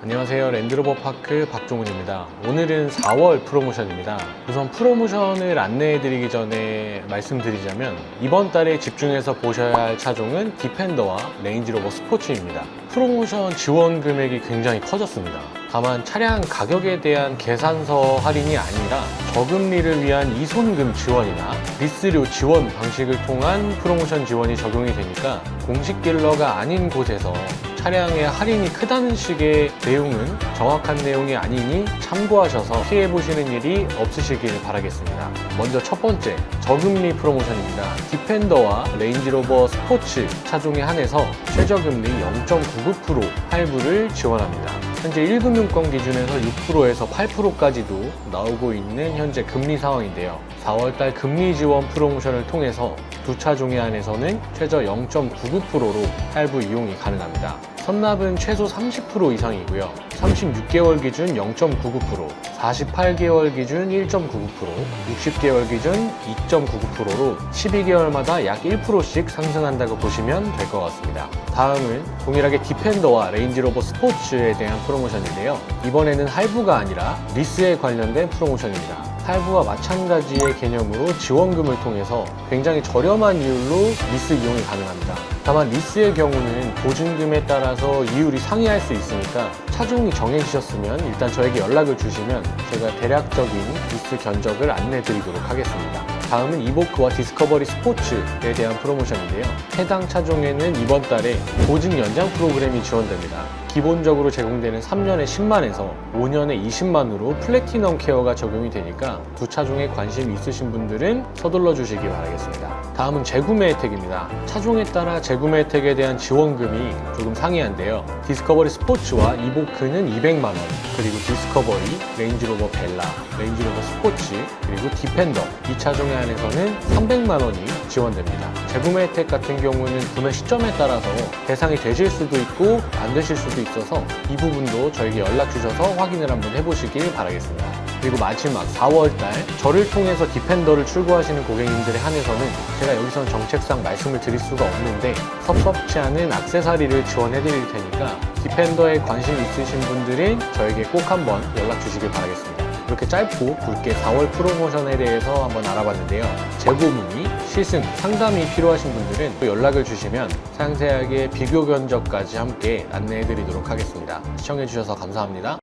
안녕하세요. 랜드로버 파크 박종훈입니다. 오늘은 4월 프로모션입니다. 우선 프로모션을 안내해 드리기 전에 말씀드리자면 이번 달에 집중해서 보셔야 할 차종은 디펜더와 레인지로버 스포츠입니다. 프로모션 지원 금액이 굉장히 커졌습니다. 다만 차량 가격에 대한 계산서 할인이 아니라 저금리를 위한 이손금 지원이나 리스료 지원 방식을 통한 프로모션 지원이 적용이 되니까 공식 딜러가 아닌 곳에서 차량의 할인이 크다는 식의 내용은 정확한 내용이 아니니 참고하셔서 피해보시는 일이 없으시길 바라겠습니다. 먼저 첫 번째, 저금리 프로모션입니다. 디펜더와 레인지로버 스포츠 차종에 한해서 최저금리 0.99% 할부를 지원합니다. 현재 1금융권 기준에서 6%에서 8%까지도 나오고 있는 현재 금리 상황인데요. 4월달 금리 지원 프로모션을 통해서 두 차종에 한해서는 최저 0.99%로 할부 이용이 가능합니다. 선납은 최소 30% 이상이고요. 36개월 기준 0.99%, 48개월 기준 1.99%, 60개월 기준 2.99%로 12개월마다 약 1%씩 상승한다고 보시면 될 것 같습니다. 다음은 동일하게 디펜더와 레인지로버 스포츠에 대한 프로모션인데요. 이번에는 할부가 아니라 리스에 관련된 프로모션입니다. 할부와 마찬가지의 개념으로 지원금을 통해서 굉장히 저렴한 이율로 리스 이용이 가능합니다. 다만 리스의 경우는 보증금에 따라서 이율이 상이할 수 있으니까 차종이 정해지셨으면 일단 저에게 연락을 주시면 제가 대략적인 리스 견적을 안내 드리도록 하겠습니다. 다음은 이보크와 디스커버리 스포츠에 대한 프로모션인데요. 해당 차종에는 이번 달에 보증 연장 프로그램이 지원됩니다. 기본적으로 제공되는 3년에 10만에서 5년에 20만으로 플래티넘 케어가 적용이 되니까 두 차종에 관심 있으신 분들은 서둘러 주시기 바라겠습니다. 다음은 재구매 혜택입니다. 차종에 따라 재구매 혜택에 대한 지원금이 조금 상이한데요. 디스커버리 스포츠와 이보크는 200만 원, 그리고 디스커버리, 레인지로버 벨라, 레인지로버 스포츠, 그리고 디펜더 이 차종에 한해서는 300만 원이 지원됩니다. 재구매 혜택 같은 경우는 구매 시점에 따라서 대상이 되실 수도 있고 안 되실 수도 있어서 이 부분도 저에게 연락 주셔서 확인을 한번 해보시길 바라겠습니다. 그리고 마지막 4월달 저를 통해서 디펜더를 출고하시는 고객님들에 한해서는 제가 여기서 정책상 말씀을 드릴 수가 없는데 섭섭치 않은 악세사리를 지원해 드릴 테니까 디펜더에 관심 있으신 분들은 저에게 꼭 한번 연락 주시길 바라겠습니다. 이렇게 짧고 굵게 4월 프로모션에 대해서 한번 알아봤는데요. 재고 문의, 시승, 상담이 필요하신 분들은 또 연락을 주시면 상세하게 비교 견적까지 함께 안내해 드리도록 하겠습니다. 시청해 주셔서 감사합니다.